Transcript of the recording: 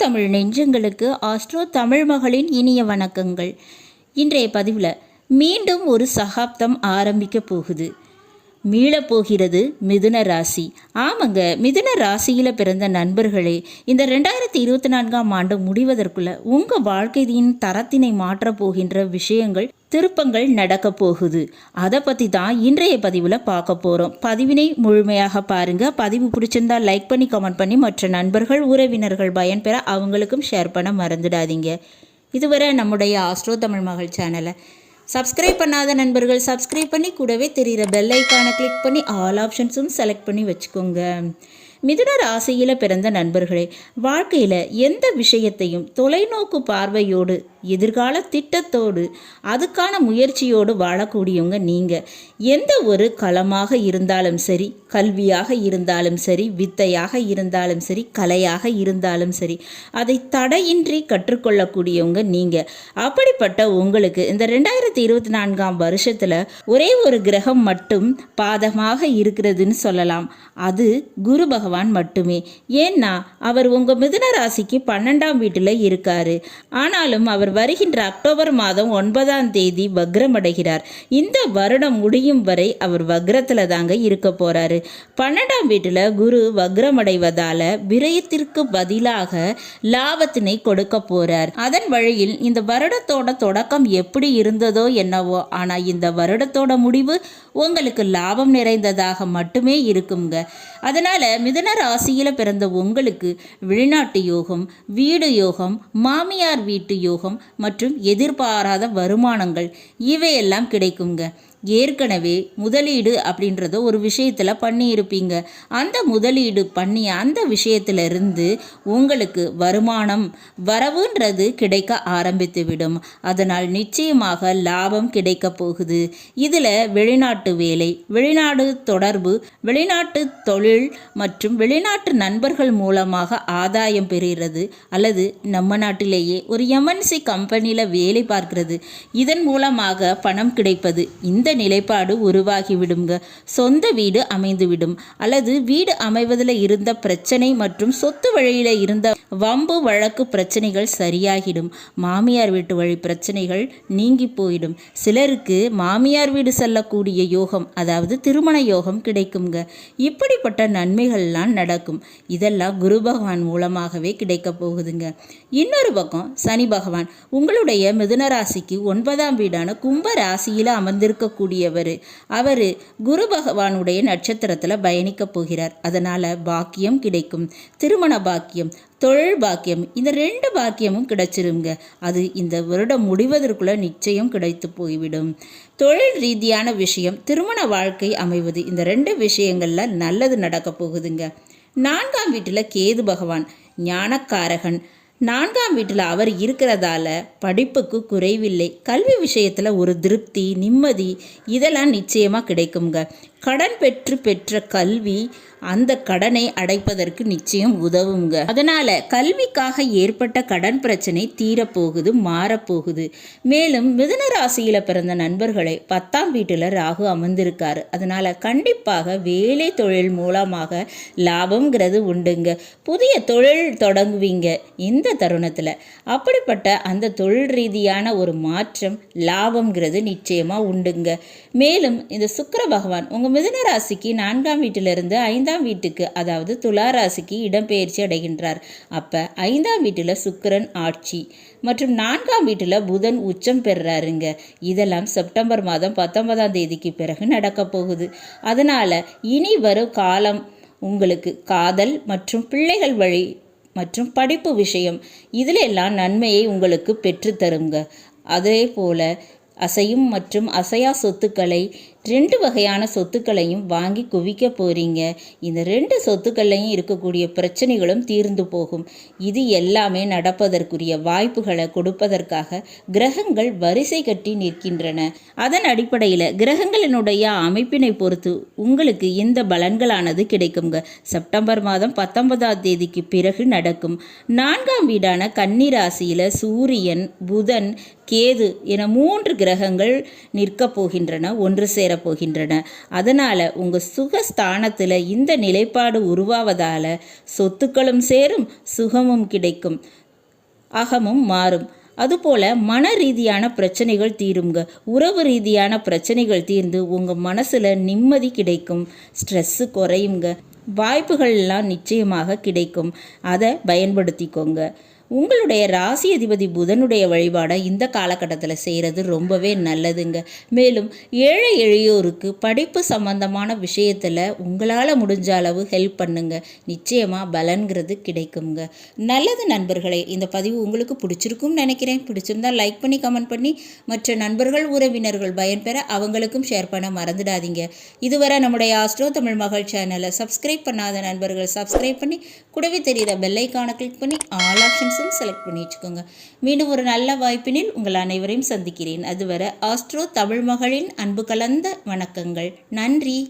தமிழ் நெஞ்சங்களுக்கு ஆஸ்ட்ரோ தமிழ் மகளின் இனிய வணக்கங்கள். இன்றைய பதிவில் மீண்டும் ஒரு சகாப்தம் ஆரம்பிக்க போகுது. மீளப் போகிறது மிதுன ராசி. ஆமாங்க மிதுன ராசியில் பிறந்த நண்பர்களே இந்த ரெண்டாயிரத்தி இருபத்தி நான்காம் ஆண்டு முடிவதற்குள்ள உங்கள் வாழ்க்கையின் தரத்தினை மாற்றப் போகின்ற விஷயங்கள் திருப்பங்கள் நடக்க போகுது. அதை பற்றி தான் இன்றைய பதிவில் பார்க்க போகிறோம் பதிவினை முழுமையாக பாருங்கள் பதிவு பிடிச்சிருந்தா லைக் பண்ணி கமெண்ட் பண்ணி மற்ற நண்பர்கள் உறவினர்கள் பயன்பெற அவங்களுக்கும் ஷேர் பண்ண மறந்துடாதீங்க. இதுவரை நம்முடைய ஆஸ்ட்ரோ தமிழ் மகள் சேனலை சப்ஸ்கிரைப் பண்ணாத நண்பர்கள் சப்ஸ்கிரைப் பண்ணி கூடவே தெரிகிற பெல் ஐக்கானை கிளிக் பண்ணி ஆல் ஆப்ஷன்ஸும் செலக்ட் பண்ணி வச்சுக்கோங்க. மிதுன ராசியில் பிறந்த நண்பர்களே வாழ்க்கையில் எந்த விஷயத்தையும் தொலைநோக்கு பார்வையோடு எதிர்கால திட்டத்தோடு அதுக்கான முயற்சியோடு வாழக்கூடியவங்க நீங்கள் எந்த ஒரு களமாக இருந்தாலும் சரி கல்வியாக இருந்தாலும் சரி வித்தையாக இருந்தாலும் சரி கலையாக இருந்தாலும் சரி அதை தடையின்றி கற்றுக்கொள்ளக்கூடியவங்க நீங்கள் அப்படிப்பட்ட உங்களுக்கு இந்த ரெண்டாயிரத்தி இருபத்தி நான்காம் வருஷத்தில் ஒரே ஒரு கிரகம் மட்டும் பாதமாக இருக்கிறதுன்னு சொல்லலாம். அது குரு பகவான். பகவான் மட்டுமே. ஏன்னா அவர் உங்கள் மிதுன ராசிக்கு பன்னெண்டாம் வீட்டில் இருக்காரு. ஆனாலும் அவர் வருகின்ற அக்டோபர் மாதம் ஒன்பதாம் தேதி வக்ரமடைகிறார். இந்த வருடம் முடியும் வரை அவர் வக்ரத்தில் தாங்க இருக்க போகிறாரு பன்னெண்டாம் வீட்டில் குரு வக்ரமடைவதால் விரயத்திற்கு பதிலாக லாபத்தினை கொடுக்க போகிறார் அதன் வழியில் இந்த வருடத்தோட தொடக்கம் எப்படி இருந்ததோ என்னவோ ஆனால் இந்த வருடத்தோட முடிவு உங்களுக்கு லாபம் நிறைந்ததாக மட்டுமே இருக்குங்க. அதனால் அதனால மிதன ராசியில் பிறந்த உங்களுக்கு வெளிநாட்டு யோகம் வீடு யோகம் மாமியார் வீட்டு யோகம் மற்றும் எதிர்பாராத வருமானங்கள் இவையெல்லாம் கிடைக்குங்க. ஏற்கனவே முதலீடு அப்படின்றத ஒரு விஷயத்தில் பண்ணியிருப்பீங்க. அந்த முதலீடு பண்ணி அந்த விஷயத்திலிருந்து உங்களுக்கு வருமானம் வரவுன்றது கிடைக்க ஆரம்பித்துவிடும். அதனால் நிச்சயமாக லாபம் கிடைக்க போகுது. இதில் வெளிநாட்டு வேலை வெளிநாடு தொடர்பு வெளிநாட்டு தொழில் மற்றும் வெளிநாட்டு நண்பர்கள் மூலமாக ஆதாயம் பெறுகிறது. அல்லது நம்ம நாட்டிலேயே ஒரு எம்என்சி கம்பெனியில் வேலை பார்க்கிறது. இதன் மூலமாக பணம் கிடைப்பது. இந்த நிலைப்பாடு உருவாகிவிடுங்க சொந்த வீடு அமைந்துவிடும். அல்லது வீடு அமைவதில் இருந்த பிரச்சனை மற்றும் சொத்து வழியில் இருந்த வம்பு வழக்கு பிரச்சனைகள் சரியாகிடும். மாமியார் வீட்டு வழி பிரச்சனைகள் நீங்கி போயிடும். சிலருக்கு மாமியார் வீடு செல்லக்கூடிய யோகம் அதாவது திருமண யோகம் கிடைக்குங்க இப்படிப்பட்ட நன்மைகள்லாம் நடக்கும். இதெல்லாம் குரு பகவான் மூலமாகவே கிடைக்க போகுதுங்க. இன்னொரு பக்கம் சனி பகவான் உங்களுடைய மிதுன ராசிக்கு ஒன்பதாம் வீடான கும்ப ராசியில் கூடியவர். அவர் குரு பகவானுடைய நட்சத்திரத்தில் பயணிக்க போகிறார். அதனால் பாக்கியம் கிடைக்கும். திருமண பாக்கியம் தொழில் பாக்கியம் இந்த ரெண்டு பாக்கியமும் கிடைச்சிருங்க. அது இந்த வருடம் முடிவதற்குள்ள நிச்சயம் கிடைத்து போய்விடும். தொழில் ரீதியான விஷயம் திருமண வாழ்க்கை அமைவது இந்த ரெண்டு விஷயங்களில் நல்லது நடக்க போகுதுங்க. நான்காம் வீட்டில் கேது பகவான் ஞானக்காரகன் நான்காம் வீட்டில் அவர் இருக்கிறதால படிப்புக்கு குறைவில்லை. கல்வி விஷயத்தில் ஒரு திருப்தி நிம்மதி இதெல்லாம் நிச்சயமாக கிடைக்குங்க கடன் பெற்று பெற்ற கல்வி அந்த கடனை அடைப்பதற்கு நிச்சயம் உதவுங்க. அதனால கல்விக்காக ஏற்பட்ட கடன் பிரச்சனை தீரப்போகுது மாறப்போகுது. மேலும் மிதுன ராசியில பிறந்த நண்பர்களை பத்தாம் வீட்டில் ராகு அமர்ந்திருக்காரு. அதனால கண்டிப்பாக வேலை தொழில் மூலமாக லாபம்ங்கிறது உண்டுங்க. புதிய தொழில் தொடங்குவீங்க இந்த தருணத்தில். அப்படிப்பட்ட அந்த தொழில் ரீதியான ஒரு மாற்றம் லாபம்ங்கிறது நிச்சயமாக உண்டுங்க. மேலும் இந்த சுக்கர பகவான் உங்கள் மிதுன ராசிக்கு நான்காம் வீட்டிலிருந்து ஐந்தாம் வீட்டுக்கு அதாவது துலா ராசிக்கு இடம்பெயர்ச்சி அடைகின்றார். அப்போ ஐந்தாம் வீட்டில் சுக்கிரன் ஆட்சி மற்றும் நான்காம் வீட்டில் புதன் உச்சம் பெறுறாருங்க இதெல்லாம் செப்டம்பர் மாதம் பத்தொன்பதாம் தேதிக்கு பிறகு நடக்க போகுது. அதனால் இனி வரும் காலம் உங்களுக்கு காதல் மற்றும் பிள்ளைகள் வழி மற்றும் படிப்பு விஷயம் இதில் எல்லாம் நன்மையை உங்களுக்கு பெற்றுத்தருங்க அதே போல் அசையும் மற்றும் அசையா சொத்துக்களை ரெண்டு வகையான சொத்துக்களையும் வாங்கி குவிக்க போகிறீங்க இந்த ரெண்டு சொத்துக்கள்லையும் இருக்கக்கூடிய பிரச்சனைகளும் தீர்ந்து போகும். இது எல்லாமே நடப்பதற்குரிய வாய்ப்புகளை கொடுப்பதற்காக கிரகங்கள் வரிசை கட்டி நிற்கின்றன. அதன் அடிப்படையில் கிரகங்களினுடைய அமைப்பினை பொறுத்து உங்களுக்கு இந்த பலன்களானது கிடைக்குங்க? செப்டம்பர் மாதம் பத்தொன்பதாம் தேதிக்கு பிறகு நடக்கும். நான்காம் வீடான கன்னிராசியில் சூரியன் புதன் கேது என மூன்று கிரகங்கள் நிற்கப் போகின்றன. ஒன்று சேர போகின்றன அதனால் உங்கள் சுகஸ்தானத்தில் இந்த நிலைப்பாடு உருவாவதால் சொத்துக்களும் சேரும் சுகமும் கிடைக்கும் அகமும் மாறும். அதுபோல் மன ரீதியான பிரச்சனைகள் தீருங்க. உறவு ரீதியான பிரச்சனைகள் தீர்ந்து உங்கள் மனசில் நிம்மதி கிடைக்கும் ஸ்ட்ரெஸ்ஸு குறையுங்க. வாய்ப்புகள்லாம் நிச்சயமாக கிடைக்கும். அதை பயன்படுத்திக்கோங்க. உங்களுடைய ராசி அதிபதி புதனுடைய வழிபாடை இந்த காலகட்டத்தில் செய்கிறது ரொம்பவே நல்லதுங்க. மேலும் ஏழை எளியோருக்கு படிப்பு சம்பந்தமான விஷயத்தில் உங்களால் முடிஞ்ச அளவு ஹெல்ப் பண்ணுங்க. நிச்சயமாக பலன்கிறது கிடைக்குங்க. நல்லது நண்பர்களே இந்த பதிவு உங்களுக்கு பிடிச்சிருக்கும்னு நினைக்கிறேன். பிடிச்சிருந்தா லைக் பண்ணி கமெண்ட் பண்ணி மற்ற நண்பர்கள் உறவினர்கள் பயன்பெற அவங்களுக்கும் ஷேர் பண்ண மறந்துடாதீங்க. இதுவரை நம்முடைய ஆஸ்ட்ரோ தமிழ் மகள் சேனலை சப்ஸ்கிரைப் பண்ணாத நண்பர்கள் சப்ஸ்கிரைப் பண்ணி கூடவே தெரிகிற பெல்லைக்கான கிளிக் பண்ணி ஆல் ஆப்ஷன் செலக்ட் பண்ணி வச்சுக்கோங்க மீண்டும் ஒரு நல்ல வாய்ப்பினில் உங்கள் அனைவரையும் சந்திக்கிறேன். அதுவரை ஆஸ்ட்ரோ தமிழ் மகளின் அன்பு கலந்த வணக்கங்கள். நன்றி.